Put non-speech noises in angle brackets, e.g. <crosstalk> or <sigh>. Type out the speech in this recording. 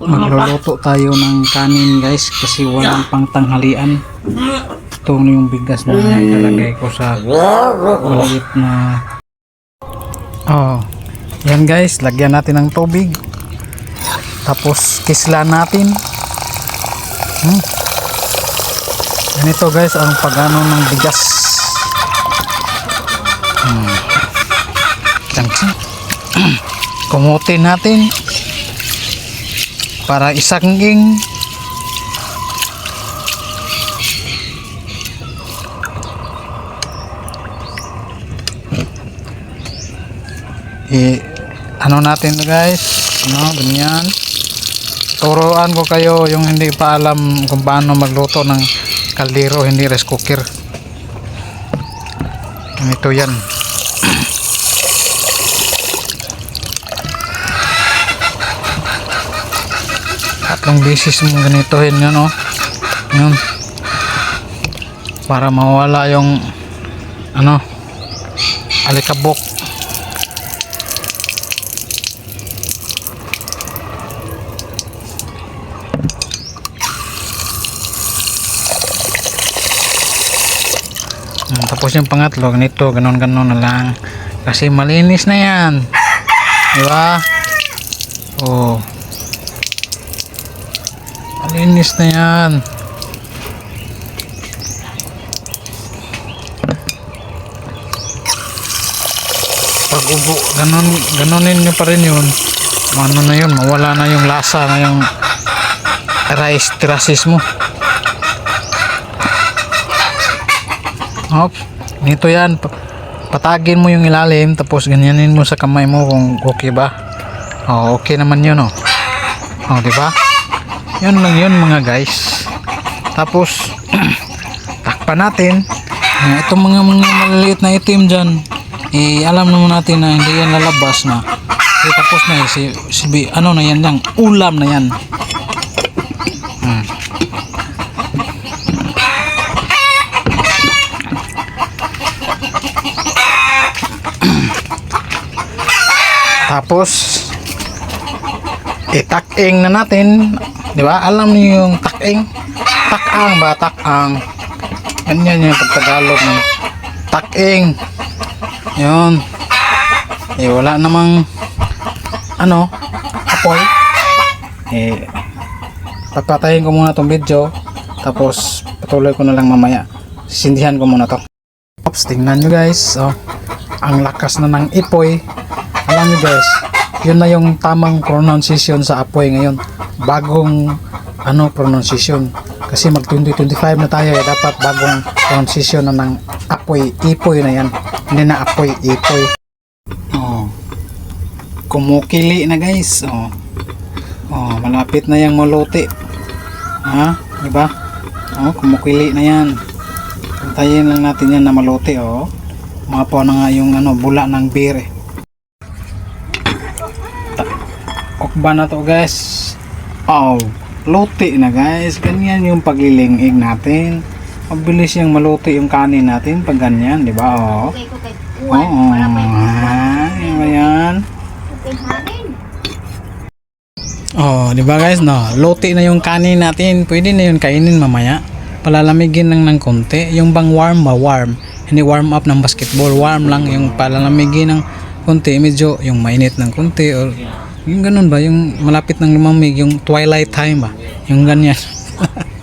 Magluluto tayo ng kanin guys kasi walang pang tanghalian. Ito na yung bigas na ilalagay ko sa maliit na Oh. Yan guys, lagyan natin ng tubig. Tapos kisla natin. Hmm. Ganito guys ang pagano ng bigas. Hmm. <clears throat> Kumutin natin para isanging i ano natin guys? Ano ganyan. Turuan ko kayo yung hindi pa alam kung paano magluto ng kaldero hindi rice cooker. Ito yan tatlong beses mong ganitohin yun oh. Yun. Para mawala yung ano alikabok. Tapos yung pangatlo ganito ganon ganon na lang. Kasi malinis na yan. Di ba? Oh malinis na yan pag ubo ganon ganonin nyo pa rin yun ano na yun mawala na yung lasa na yung rice terraces mo Hop, nito yan. Pa- Patagin mo yung ilalim tapos ganyanin mo sa kamay mo kung okay ba. Oh, okay naman yun oh. Oh, di ba? Yun lang yun mga guys. Tapos <clears throat> takpan natin. Ah, itong mga mga maliliit na itim diyan. Eh, alam naman natin na hindi yan lalabas na. Eh, tapos na eh, si, si, ano na yan lang, ulam na yan. Hmm. <clears throat> Tapos itak-ing na natin, 'di ba? Alam niyo yung tak-ing? Tak-ang ba, tak-ang. Ganyan yung pagtagalog ng tak-ing. 'Yun. Eh wala namang ano, apoy. Eh papatayin ko muna tong video tapos patuloy ko na lang mamaya. Sisindihan ko muna to. Ops, tingnan nyo guys. Oh, ang lakas na ng ipoy alam nyo guys yun na yung tamang pronunciation sa apoy ngayon bagong ano pronunciation. Kasi mag 2025 na tayo eh dapat bagong pronunciation na ng apoy ipoy na yan. Hindi na apoy ipoy. Oh. Kumukili na guys. Oh. Oh malapit na yung maluti ha? Di ba oh kumukili na yan. Antayin lang natin yan na maluti oh. Mapaw na nga yung ano bula ng beer eh. Okba na to guys. Oh, luti na guys. Ganyan yung paglilingig natin. Mabilis yung maluti yung kanin natin pag ganyan, di ba? Oh. Oo. Kuwan para may Ah, yan ba yan? Oh, di ba guys, no? Luti na yung kanin natin. Pwede na yun kainin mamaya. Palalamigin lang ng konti. Yung bang warm ba? Warm. Hindi warm up ng basketball. Warm lang yung palalamigin ng konti. Medyo yung mainit ng konti. Or yung ganun ba? Yung malapit ng lumamig. Yung twilight time ba? Yung ganyan. <laughs>